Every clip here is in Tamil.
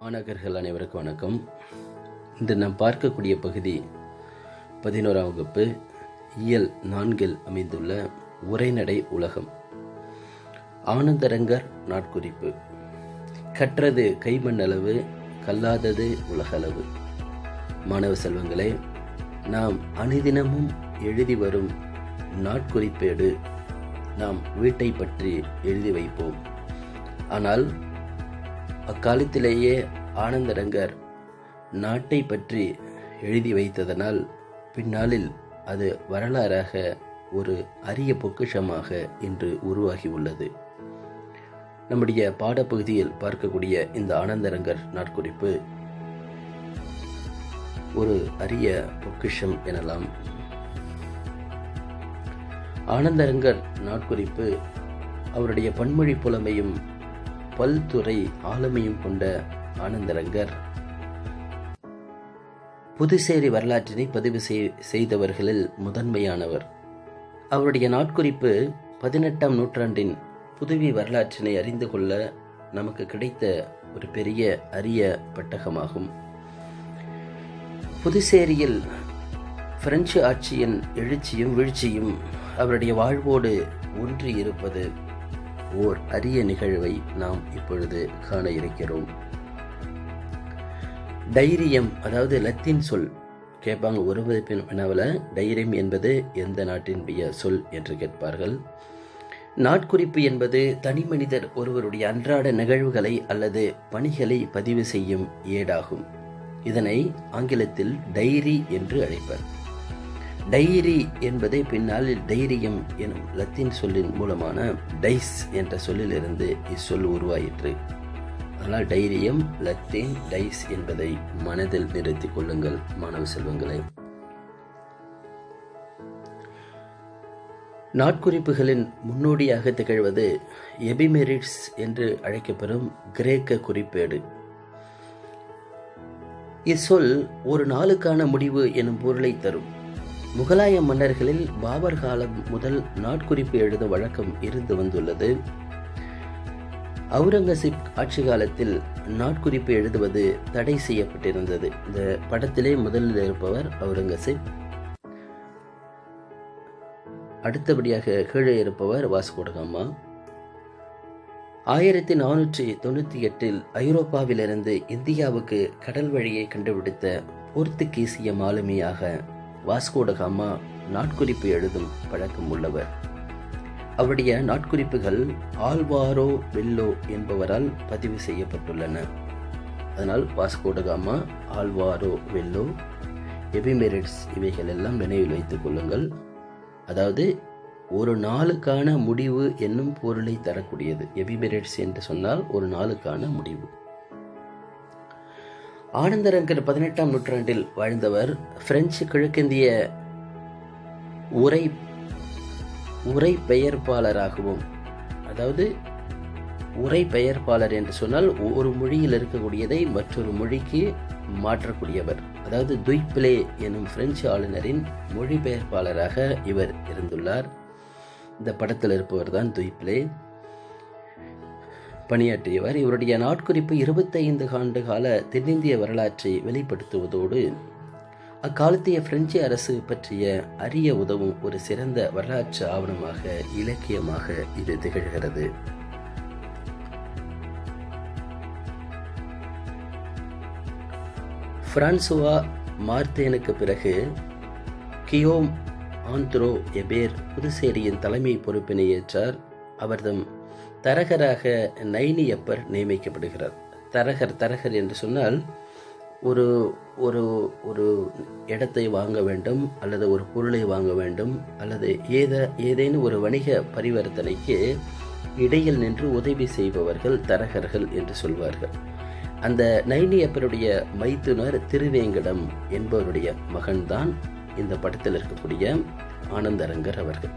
மாணவர்கள் அனைவருக்கும் வணக்கம். இன்று நாம் பார்க்கக்கூடிய பகுதி பதினோராம் வகுப்பு இயல் நான்கில் அமைந்துள்ள உரைநடை உலகம். ஆனந்தரங்கர் நாட்குறிப்பு. கற்றது கைமண்ணளவு கல்லாதது உலகளவு. மாணவ செல்வங்களே நாம் அனுதினமும் எழுதி வரும் நாட்குறிப்பேடு நாம் வீட்டை பற்றி எழுதி வைப்போம். ஆனால் அக்காலத்திலேயே ஆனந்தரங்கர் நாட்டை பற்றி எழுதி வைத்ததனால் பின்னாளில் அது வரலாறாக ஒரு அரிய பொக்கிஷமாக இன்று உருவாகி உள்ளது நம்முடைய பாடப்பகுதியில் பார்க்கக்கூடிய இந்த ஆனந்தரங்கர் நாட்குறிப்பு ஒரு அரிய பொக்கிஷம் எனலாம். ஆனந்தரங்கர் நாட்குறிப்பு அவருடைய பன்மொழி புலமையும் பல்துறை ஆளுமையும் கொண்ட ஆனந்தரங்கர். புதுச்சேரி வரலாற்றினை பதிவு செய்- செய்தவர்களில் முதன்மையானவர். அவருடைய நாட்குறிப்பு பதினெட்டாம் நூற்றாண்டின் புதுவி வரலாற்றினை அறிந்து கொள்ள நமக்கு கிடைத்த ஒரு பெரிய அரிய பட்டகமாகும். புதுச்சேரியில் பிரெஞ்சு ஆட்சியின் எழுச்சியும் வீழ்ச்சியும் அவருடைய வாழ்வோடு ஒன்றி இருப்பது ஓர் அரிய நிகழ்வை நாம் இப்பொழுது காண இருக்கிறோம். தைரியம் அதாவது லத்தீன் சொல். கேட்பாங்க ஒரு மதிப்பின் வினாவில் தைரியம் என்பது எந்த நாட்டினுடைய சொல் என்று கேட்பார்கள். நாட்குறிப்பு என்பது தனி மனிதர் ஒருவருடைய அன்றாட நிகழ்வுகளை அல்லது பணிகளை பதிவு செய்யும் ஏடாகும். இதனை ஆங்கிலத்தில் டைரி என்று அழைப்பர். டைரி என்பதை பின்னால் தைரியம் எனும் லத்தீன் சொல்லின் மூலமான டைஸ் என்ற சொல்லிலிருந்து இச்சொல் உருவாயிற்று. ஆனால் தைரியம் லத்தீன் டைஸ் என்பதை மனதில் நிறுத்திக் கொள்ளுங்கள் மாணவ செல்வங்களை. நாட்குறிப்புகளின் முன்னோடியாக திகழ்வது எபிமெரிட்ஸ் என்று அழைக்கப்பெறும் கிரேக்க குறிப்பேடு. இச்சொல் ஒரு நாளுக்கான முடிவு எனும் பொருளை தரும். முகலாய மன்னர்களில் பாபர் காலம் முதல் நாட்குறிப்பு எழுத வழக்கம் இருந்து வந்துள்ளது. அவுரங்கசீப் ஆட்சி காலத்தில் நாட்குறிப்பு எழுதுவது தடை செய்யப்பட்டிருந்தது. இந்த படத்திலே முதலில் இருப்பவர் அவுரங்கசீப். அடுத்தபடியாக கீழே இருப்பவர் வாஸ்கோடகாமா ஆயிரத்தி நானூற்றி தொண்ணூற்றி எட்டில் ஐரோப்பாவிலிருந்து இந்தியாவுக்கு கடல் வழியை கண்டுபிடித்த போர்த்துகீசிய மாலுமியாக வாஸ்கோடகாமா நாட்குறிப்பு எழுதும் பழக்கம் உள்ளவர். அவருடைய நாட்குறிப்புகள் ஆல்வாரோ வெல்லோ என்பவரால் பதிவு செய்யப்பட்டுள்ளன. அதனால் வாஸ்கோடகாமா ஆல்வாரோ வெல்லோ எபிமெரிட்ஸ் இவைகள் எல்லாம் நினைவில் வைத்துக் கொள்ளுங்கள். அதாவது ஒரு நாளுக்கான முடிவு என்னும் பொருளை தரக்கூடியது. எபிமெரிட்ஸ் என்று சொன்னால் ஒரு நாளுக்கான முடிவு. ஆனந்தரங்கர் பதினெட்டாம் நூற்றாண்டில் வாழ்ந்தவர் பிரெஞ்சு கிழக்கிந்திய உரை உரை பெயர்ப்பாளராகவும் அதாவது உரை பெயர்ப்பாளர் என்று சொன்னால் ஒரு மொழியில் இருக்கக்கூடியதை மற்றொரு மொழிக்கு மாற்றக்கூடியவர். அதாவது துய்பிளே எனும் பிரெஞ்சு ஆளுநரின் மொழிபெயர்ப்பாளராக இவர் இருந்துள்ளார். இந்த படத்தில் இருப்பவர் தான் துய்பிளே பணியாற்றியவர் இவருடைய நாட்குறிப்பு இருபத்தைந்து ஆண்டு கால தென்னிந்திய வரலாற்றை வெளிப்படுத்துவதோடு அக்காலத்திய பிரெஞ்சு அரசு பற்றிய அறிய உதவும் ஒரு சிறந்த வரலாற்று ஆவணமாக இலக்கியமாக இது திகழ்கிறது. பிரான்சுவா மார்த்தேனுக்கு பிறகு கியோம் ஆந்த்ரோ எபேர் புதுச்சேரியின் தலைமை பொறுப்பினை ஏற்றார். அவர்தம் தரகராக நைனியப்பர் நியமிக்கப்படுகிறார். தரகர் தரகர் என்று சொன்னால் ஒரு ஒரு ஒரு இடத்தை வாங்க வேண்டும் அல்லது ஒரு பொருளை வாங்க வேண்டும் அல்லது ஏத ஏதேனும் ஒரு வணிக பரிவர்த்தனைக்கு இடையில் நின்று உதவி செய்பவர்கள் தரகர்கள் என்று சொல்வார்கள். அந்த நைனியப்பருடைய மைத்துனர் திருவேங்கடம் என்பவருடைய மகன்தான் இந்த படத்தில் இருக்கக்கூடிய ஆனந்தரங்கர் அவர்கள்.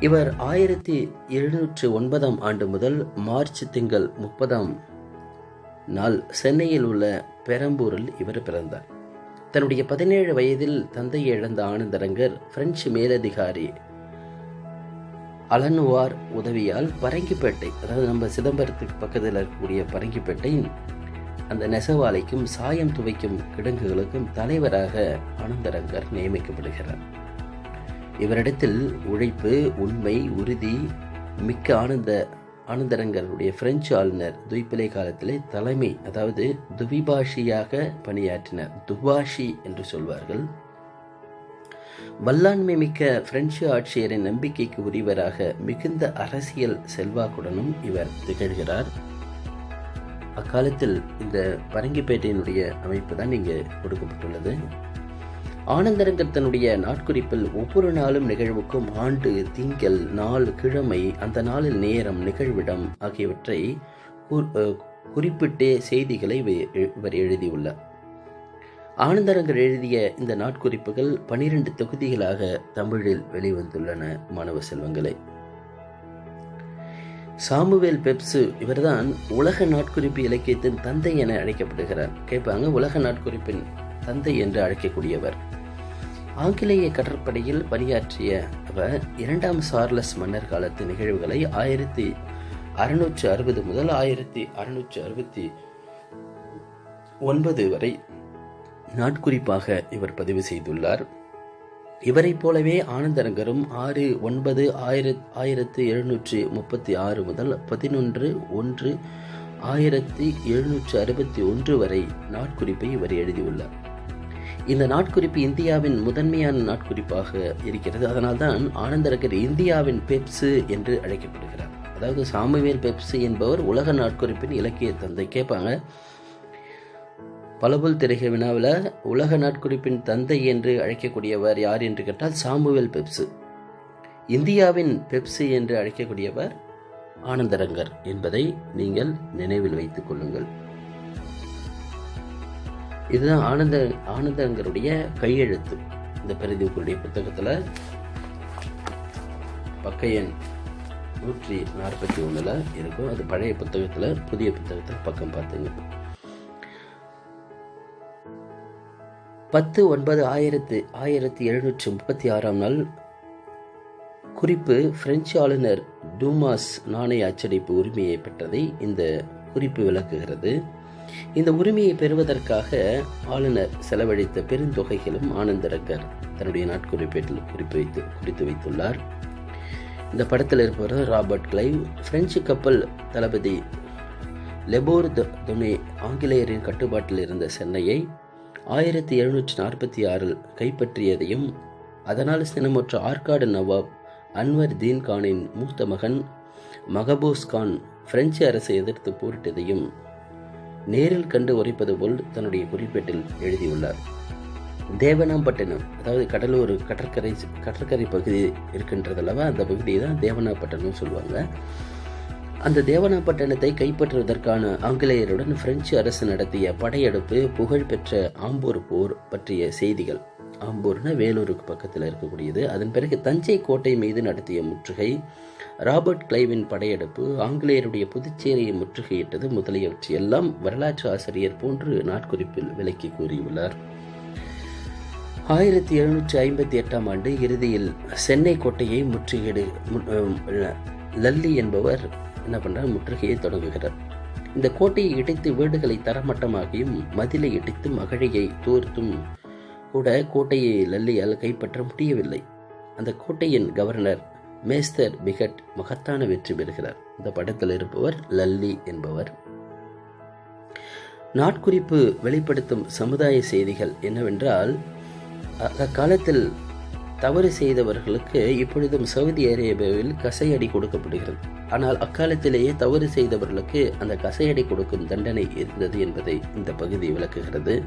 இவர் ஆயிரத்தி எழுநூற்று ஒன்பதாம் ஆண்டு முதல் மார்ச் திங்கள் முப்பதாம் நாள் சென்னையில் உள்ள பெரம்பூரில் இவர் பிறந்தார். தன்னுடைய பதினேழு வயதில் தந்தையை இழந்த ஆனந்தரங்கர் பிரெஞ்சு மேலதிகாரி அலனுவார் உதவியால் பரங்கிப்பேட்டை அதாவது நம்ம சிதம்பரத்துக்கு பக்கத்தில் இருக்கக்கூடிய பரங்கிப்பேட்டை அந்த நெசவாலைக்கும் சாயம் துவைக்கும் கிடங்குகளுக்கும் தலைவராக ஆனந்தரங்கர் நியமிக்கப்படுகிறார். இவரிடத்தில் உழைப்பு உண்மை உறுதி மிக்க ஆனந்த ஆனந்தரங்கருடைய பிரெஞ்சு ஆளுநர் துய்பிலை காலத்தில் தலைமை அதாவது துவிபாஷியாக பணியாற்றினார். துபாஷி என்று சொல்வார்கள். வல்லாண்மை மிக்க பிரெஞ்சு ஆட்சியரின் நம்பிக்கைக்கு உரியவராக மிகுந்த அரசியல் செல்வாக்குடனும் இவர் திகழ்கிறார். அக்காலத்தில் இந்த பரங்கிப்பேட்டையினுடைய அமைப்பு தான் இங்கு கொடுக்கப்பட்டுள்ளது. ஆனந்தரங்கர் தன்னுடைய நாட்குறிப்பில் ஒவ்வொரு நாளும் நிகழ்வுக்கும் ஆண்டு திங்கள் நாள் கிழமை அந்த நாளில் நேரம் நிகழ்விடம் ஆகியவற்றை குறிப்பிட்டே செய்திகளை இவர் எழுதியுள்ளார். ஆனந்தரங்கர் எழுதிய இந்த நாட்குறிப்புகள் பனிரெண்டு தொகுதிகளாக தமிழில் வெளிவந்துள்ளன மாணவ செல்வங்களை. சாமுவேல் பெப்சு இவர்தான் உலக நாட்குறிப்பு இலக்கியத்தின் தந்தை என அழைக்கப்படுகிறார். கேட்பாங்க உலக நாட்குறிப்பின் தந்தை என்று அழைக்கக்கூடியவர். ஆங்கிலேய கடற்படையில் பணியாற்றிய அவர் இரண்டாம் சார்லஸ் மன்னர் காலத்து நிகழ்வுகளை ஆயிரத்தி அறுநூற்று அறுபது முதல் ஆயிரத்தி அறுநூற்று அறுபத்தி ஒன்பது வரை நாட்குறிப்பாக இவர் பதிவு செய்துள்ளார். இவரைப் போலவே ஆனந்தரங்கரும் ஆறு ஒன்பது ஆயிரத் ஆயிரத்தி எழுநூற்றி முப்பத்தி ஆறு முதல் பதினொன்று ஒன்று ஆயிரத்தி எழுநூற்று அறுபத்தி ஒன்று வரை நாட்குறிப்பை இவர் எழுதியுள்ளார். இந்த நாட்குறிப்பு இந்தியாவின் முதன்மையான நாட்குறிப்பாக இருக்கிறது. அதனால்தான் ஆனந்தரகர் இந்தியாவின் பெப்சு என்று அழைக்கப்படுகிறார். அதாவது சாமுவேல் பெப்சு என்பவர் உலக நாட்குறிப்பின் இலக்கிய தந்தை. கேட்பாங்க பலபுல் திரைக வினாவில் உலக நாட்குறிப்பின் தந்தை என்று அழைக்கக்கூடியவர் யார் என்று கேட்டால் சாமுவேல் பெப்சு. இந்தியாவின் பெப்சு என்று அழைக்கக்கூடியவர் ஆனந்தரங்கர் என்பதை நீங்கள் நினைவில் வைத்துக் கொள்ளுங்கள். இதுதான் ஆனந்த ஆனந்தங்கருடைய கையெழுத்து. இந்த பெரிதுக்குடைய புத்தகத்தில் பக்கையன் நூற்றி நாற்பத்தி ஒன்றில் இருக்கும். அது பழைய புத்தகத்தில் புதிய புத்தகத்தில் பக்கம் பார்த்துங்க. பத்து ஒன்பது ஆயிரத்து ஆயிரத்தி எழுநூற்றி முப்பத்தி ஆறாம் நாள் குறிப்பு பிரெஞ்சு ஆளுநர் டூமாஸ் நாணய அச்சடிப்பு உரிமையை பெற்றதை இந்த குறிப்பு விளக்குகிறது. இந்த உரிமையை பெறுவதற்காக ஆளுநர் செலவழித்த பெருந்தொகைகளும் ஆனந்தரங்கர் தன்னுடைய நாட்குறிப்பேட்டில் குறிப்பு வைத்து குறித்து வைத்துள்ளார். இந்த படத்தில் இருப்பவர் ராபர்ட் கிளைவ். பிரெஞ்சு கப்பல் தளபதி லெபோர் துணை ஆங்கிலேயரின் கட்டுப்பாட்டில் இருந்த சென்னையை ஆயிரத்தி எழுநூற்றி நாற்பத்தி ஆறில் கைப்பற்றியதையும் அதனால் சினமுற்ற ஆற்காடு நவாப் அன்வர் தீன் கானின் மூத்த மகன் மகபூஸ் கான் பிரெஞ்சு அரசை எதிர்த்து போரிட்டதையும் நேரில் கண்டு உரைப்பது போல் தன்னுடைய குறிப்பேட்டில் எழுதியுள்ளார். தேவனாம்பட்டினம் அதாவது கடலூர் கடற்கரை கடற்கரை பகுதி இருக்கின்றதல்லவா? அந்த பகுதியை தான் தேவனாப்பட்டினம் சொல்லுவாங்க. அந்த தேவனாப்பட்டினத்தை கைப்பற்றுவதற்கான ஆங்கிலேயருடன் பிரெஞ்சு அரசு நடத்திய படையெடுப்பு புகழ்பெற்ற ஆம்பூர் போர் பற்றிய செய்திகள். ஆம்பூர்னா வேலூருக்கு பக்கத்தில் இருக்கக்கூடியது. அதன் பிறகு தஞ்சை கோட்டை மீது நடத்திய முற்றுகை ராபர்ட் கிளைவின் படையெடுப்பு ஆங்கிலேயருடைய புதுச்சேரியை முற்றுகையிட்டது முதலியவற்றையெல்லாம் வரலாற்று ஆசிரியர் போன்று நாட்குறிப்பில் விலக்கி கூறியுள்ளார். ஆயிரத்தி எழுநூற்றி ஐம்பத்தி எட்டாம் ஆண்டு இறுதியில் சென்னை கோட்டையை முற்றுகையிடு லல்லி என்பவர் என்ன பண்ணுறார் முற்றுகையை தொடங்குகிறார். இந்த கோட்டையை இடித்து வீடுகளை தரமட்டமாகியும் மதிலை இடித்து மகளியை தோர்த்தும் கூட கோட்டையை லல்லியால் கைப்பற்ற முடியவில்லை. அந்த கோட்டையின் கவர்னர் மேஸ்தர் பிகட் மகத்தான வெற்றி பெறுகிறார். இந்த படத்தில் இருப்பவர் லல்லி என்பவர். நாட்குறிப்பு வெளிப்படுத்தும் சமுதாய செய்திகள் என்னவென்றால் அக்காலத்தில் தவறு செய்தவர்களுக்கு இப்பொழுதும் சவுதி அரேபியாவில் கசையடி கொடுக்கப்படுகிறது. ஆனால் அக்காலத்திலேயே தவறு செய்தவர்களுக்கு அந்த கசையடை கொடுக்கும் தண்டனை இருந்தது என்பதை இந்த பகுதி விளக்குகிறது.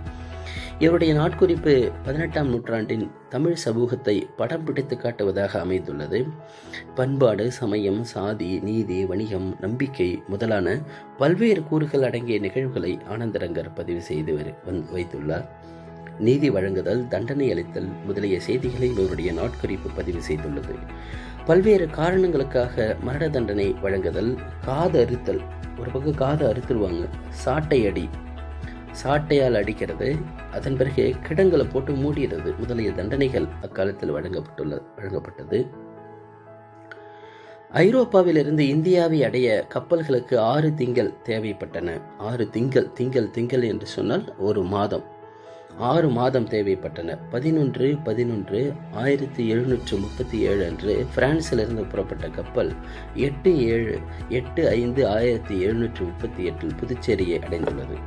இவருடைய நாட்குறிப்பு பதினெட்டாம் நூற்றாண்டின் தமிழ் சமூகத்தை படம் பிடித்து காட்டுவதாக அமைந்துள்ளது. பண்பாடு சமயம் சாதி நீதி வணிகம் நம்பிக்கை முதலான பல்வேறு கூறுகள் அடங்கிய நிகழ்வுகளை ஆனந்தரங்கர் பதிவு செய்து வைத்துள்ளார். நீதி வழங்குதல் தண்டனை அளித்தல் முதலிய செய்திகளை இவருடைய நாட்குறிப்பு பதிவு செய்துள்ளது. பல்வேறு காரணங்களுக்காக மரண தண்டனை வழங்குதல் காது அறுத்தல் ஒரு பக்கம் காது அறுத்துருவாங்க சாட்டை அடி சாட்டையால் அடிக்கிறது அதன் பிறகு கிடங்களை போட்டு மூடிடுறது முதலிய தண்டனைகள் அக்காலத்தில் வழங்கப்பட்டுள்ள வழங்கப்பட்டது. ஐரோப்பாவிலிருந்து இந்தியாவை அடைய கப்பல்களுக்கு ஆறு திங்கள் தேவைப்பட்டன. ஆறு திங்கள் திங்கள் திங்கள் என்று சொன்னால் ஒரு மாதம். ஆறு மாதம் தேவைப்பட்டன. பதினொன்று பதினொன்று ஆயிரத்தி எழுநூற்று முப்பத்தி ஏழு அன்று பிரான்சிலிருந்து புறப்பட்ட கப்பல் எட்டு ஏழு எட்டு ஐந்து ஆயிரத்தி எழுநூற்று முப்பத்தி எட்டில் புதுச்சேரியை அடைந்துள்ளது.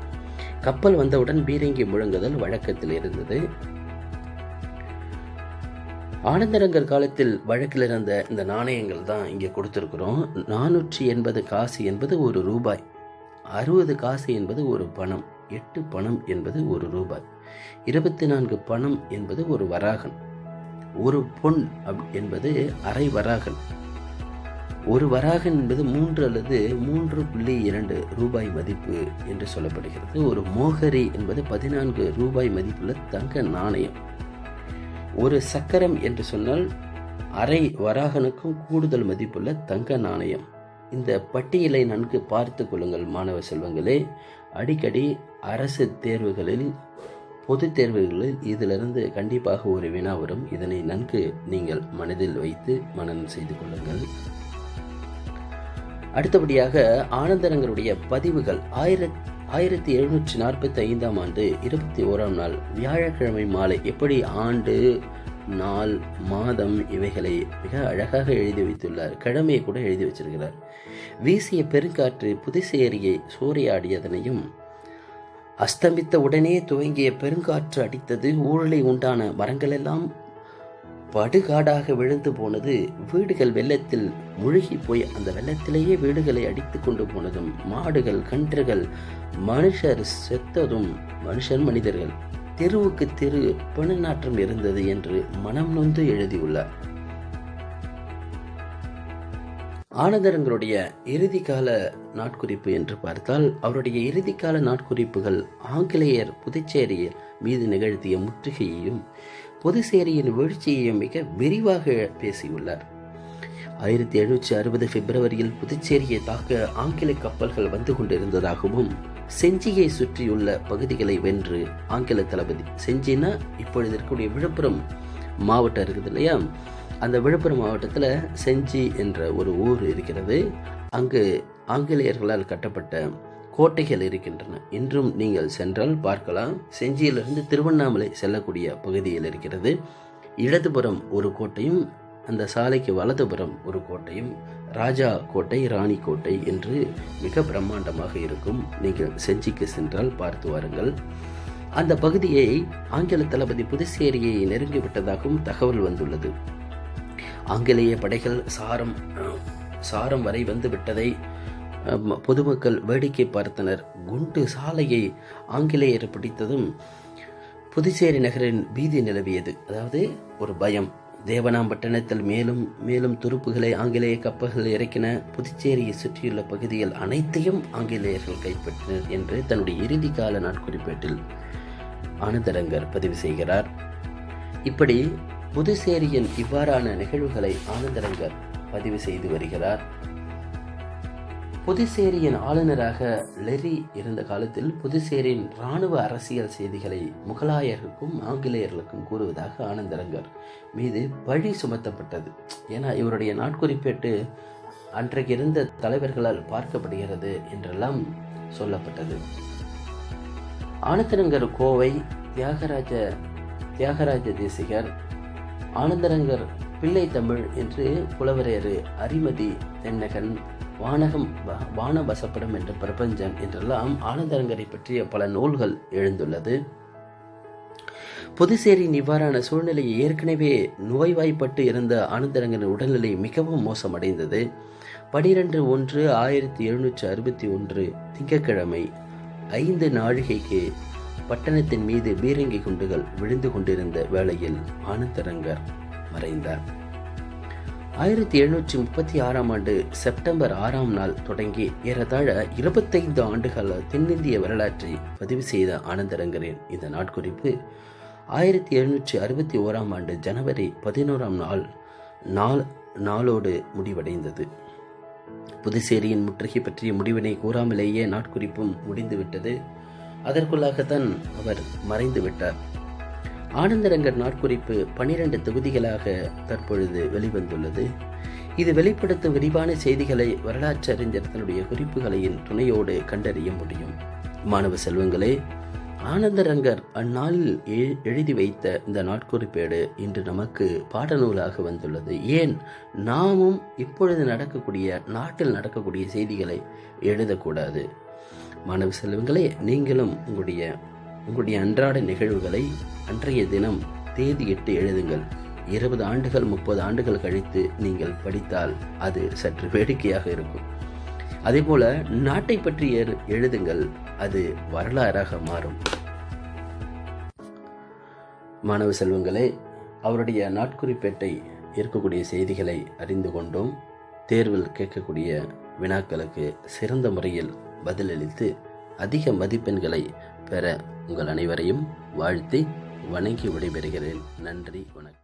கப்பல் வந்தவுடன் பீரங்கி முழங்குதல் வழக்கத்தில் இருந்தது. ஆனந்தரங்கர் காலத்தில் வழக்கில் இருந்த இந்த நாணயங்கள் தான் இங்கே கொடுத்துருக்குறோம். நானூற்றி எண்பது காசு என்பது ஒரு ரூபாய். அறுபது காசு என்பது ஒரு பணம். எட்டு பணம் என்பது ஒரு ரூபாய். இருபத்தி நான்கு பணம் என்பது ஒரு வராகன். ஒரு பொன் அப்- என்பது அரை வராகன். ஒரு வராகன் என்பது மூன்று அல்லது மூன்று புள்ளி இரண்டு ரூபாய் மதிப்பு என்று சொல்லப்படுகிறது. ஒரு மோகரி என்பது பதினான்கு ரூபாய் மதிப்புள்ள தங்க நாணயம். ஒரு சக்கரம் என்று சொன்னால் அரை வராகனுக்கும் கூடுதல் மதிப்புள்ள தங்க நாணயம். இந்த பட்டியலை நன்கு பார்த்து கொள்ளுங்கள் மாணவ செல்வங்களே. அடிக்கடி அரசு தேர்வுகளில் பொது தேர்வுகளில் இதிலிருந்து கண்டிப்பாக ஒரு வினா வரும். இதனை நன்கு நீங்கள் மனதில் வைத்து மனனம் செய்து கொள்ளுங்கள். அடுத்தபடியாக ஆனந்தரங்களுடைய பதிவுகள். ஆயிரத் ஆயிரத்தி எழுநூற்றி நாற்பத்தி ஐந்தாம் ஆண்டு இருபத்தி ஓராம் நாள் வியாழக்கிழமை மாலை எப்படி ஆண்டு நாள் மாதம் இவைகளை மிக அழகாக எழுதி வைத்துள்ளார். கிழமையை கூட எழுதி வச்சிருக்கிறார். வீசிய பெருங்காற்று புதுச்சேரியை சூறையாடியதனையும் அஸ்தமித்த உடனே துவங்கிய பெருங்காற்று அடித்தது ஊழலை உண்டான மரங்களெல்லாம். படுகாடாக விழுந்து போனது. வீடுகள் வெள்ளத்தில் முழுகி போய் அந்த வெள்ளத்திலேயே வீடுகளை அடித்து கொண்டு போனதும் மாடுகள் கன்றுகள் மனுஷர் செத்ததும் மனுஷர் மனிதர்கள். தெருவுக்கு தெரு பிணநாற்றம் இருந்தது என்று மனம் நொந்து எழுதியுள்ளார். ஆனந்தரங்களுடைய இறுதிக்கால நாட்குறிப்பு என்று பார்த்தால் அவருடைய இறுதிக்கால நாட்குறிப்புகள் ஆங்கிலேயர் புதுச்சேரியில் மீது நிகழ்த்திய முற்றுகையையும் புதுச்சேரியின் வீழ்ச்சியையும் மிக விரிவாக பேசியுள்ளார். ஆயிரத்தி எழுநூற்றி அறுபது பிப்ரவரியில் புதுச்சேரியை தாக்க ஆங்கில கப்பல்கள் வந்து கொண்டிருந்ததாகவும் செஞ்சியை சுற்றியுள்ள பகுதிகளை வென்று ஆங்கில தளபதி செஞ்சினா இப்பொழுது இருக்கக்கூடிய விழுப்புரம் மாவட்டம் இருக்குது இல்லையா? அந்த விழுப்புரம் மாவட்டத்தில் செஞ்சி என்ற ஒரு ஊர் இருக்கிறது. அங்கு ஆங்கிலேயர்களால் கட்டப்பட்ட கோட்டைகள் இருக்கின்றன. இன்றும் நீங்கள் சென்றால் பார்க்கலாம். செஞ்சியிலிருந்து திருவண்ணாமலை செல்லக்கூடிய பகுதியில் இருக்கிறது. இடதுபுறம் ஒரு கோட்டையும் அந்த சாலைக்கு வலதுபுறம் ஒரு கோட்டையும் ராஜா கோட்டை ராணி கோட்டை என்று மிக பிரம்மாண்டமாக இருக்கும். நீங்கள் செஞ்சிக்கு சென்றால் பார்த்து வாருங்கள். அந்த பகுதியை ஆங்கில தளபதி புதுச்சேரியை நெருங்கிவிட்டதாகவும் தகவல் வந்துள்ளது. ஆங்கிலேய படைகள் சாரம் சாரம் வரை வந்து விட்டதை பொதுமக்கள் வேடிக்கை பார்த்தனர். குண்டு சாலையை ஆங்கிலேயர் பிடித்ததும் புதுச்சேரி நகரின் பீதி நிலவியது. அதாவது ஒரு பயம். தேவனாம்பட்டினத்தில் மேலும் மேலும் துருப்புகளை ஆங்கிலேய கப்பல்கள் இறக்கின புதுச்சேரியை சுற்றியுள்ள பகுதிகள் அனைத்தையும் ஆங்கிலேயர்கள் கைப்பற்றினர் என்று தன்னுடைய இறுதி கால நாட்குறிப்பேட்டில் ஆனந்தரங்கர் பதிவு செய்கிறார். இப்படி புதுச்சேரியின் இவ்வாறான நிகழ்வுகளை ஆனந்தரங்கர் பதிவு செய்து வருகிறார். புதுச்சேரியின் ஆளுநராக லெரி இருந்த காலத்தில் புதுச்சேரியின் இராணுவ அரசியல் செய்திகளை முகலாயர்களுக்கும் ஆங்கிலேயர்களுக்கும் கூறுவதாக ஆனந்தரங்கர் மீது பழி சுமத்தப்பட்டது. ஏன்னா இவருடைய நாட்குறிப்பேட்டு அன்றைக்கு இருந்த தலைவர்களால் பார்க்கப்படுகிறது என்றெல்லாம் சொல்லப்பட்டது. ஆனந்தரங்கர் கோவை தியாகராஜ தியாகராஜ தேசிகர் ஆனந்தரங்கர் பிள்ளை தமிழ் என்று புலவரேறு அரிமதி தென்னகன் வானகம் வ- வானவசப்படம் என்ற பிரபஞ்சன் என்றெல்லாம் ஆனந்தரங்கரை பற்றிய பல நூல்கள் எழுந்துள்ளது. புதுச்சேரியின் இவ்வாறான சூழ்நிலையை ஏற்கனவே நோய்வாய்ப்பட்டு இருந்த ஆனந்தரங்கரின் உடல்நிலை மிகவும் மோசமடைந்தது. பனிரெண்டு ஒன்று ஆயிரத்தி எழுநூற்றி அறுபத்தி ஒன்று திங்கட்கிழமை ஐந்து நாழிகைக்கு பட்டணத்தின் மீது பீரங்கி குண்டுகள் விழுந்து கொண்டிருந்த வேளையில் ஆனந்தரங்கர் மறைந்தார். ஆயிரத்தி எழுநூற்றி முப்பத்தி ஆறாம் ஆண்டு செப்டம்பர் ஆறாம் நாள் தொடங்கி ஏறத்தாழ இருபத்தைந்து ஆண்டுகால தென்னிந்திய வரலாற்றை பதிவு செய்த ஆனந்தரங்கரின் இந்த நாட்குறிப்பு ஆயிரத்தி எழுநூற்றி அறுபத்தி ஓராம் ஆண்டு ஜனவரி பதினோராம் நாள் நாள் நாளோடு முடிவடைந்தது. புதுச்சேரியின் முற்றுகை பற்றிய முடிவினை கூறாமலேயே நாட்குறிப்பும் முடிந்துவிட்டது. அதற்குள்ளாகத்தான் அவர் மறைந்து விட்டார் ஆனந்தரங்கர் நாட்குறிப்பு பனிரெண்டு தொகுதிகளாக தற்பொழுது வெளிவந்துள்ளது. இது வெளிப்படுத்தும் விரிவான செய்திகளை வரலாற்றறிஞர் தன்னுடைய குறிப்புகளையின் துணையோடு கண்டறிய முடியும். மாணவ செல்வங்களே ஆனந்தரங்கர் அந்நாளில் எழுதி வைத்த இந்த நாட்குறிப்பேடு இன்று நமக்கு பாடநூலாக வந்துள்ளது. ஏன்? நாமும் இப்பொழுது நடக்கக்கூடிய நாட்டில் நடக்கக்கூடிய செய்திகளை எழுதக்கூடாது. மாணவ செல்வங்களே நீங்களும் உங்களுடைய உங்களுடைய அன்றாட நிகழ்வுகளை அன்றைய தினம் தேதியிட்டு எழுதுங்கள். இருபது ஆண்டுகள் முப்பது ஆண்டுகள் கழித்து நீங்கள் படித்தால் அது சற்று வேடிக்கையாக இருக்கும். அதேபோல நாட்டை பற்றி எழு- எழுதுங்கள் அது வரலாறாக மாறும். மாணவ செல்வங்களே அவருடைய நாட்குறிப்பேட்டை இருக்கக்கூடிய செய்திகளை அறிந்து கொண்டோம். தேர்வில் கேட்கக்கூடிய வினாக்களுக்கு சிறந்த முறையில் பதிலளித்து அதிக மதிப்பெண்களை பெற உங்கள் அனைவரையும் வாழ்த்தி வணங்கி விடைபெறுகிறேன். நன்றி வணக்கம்.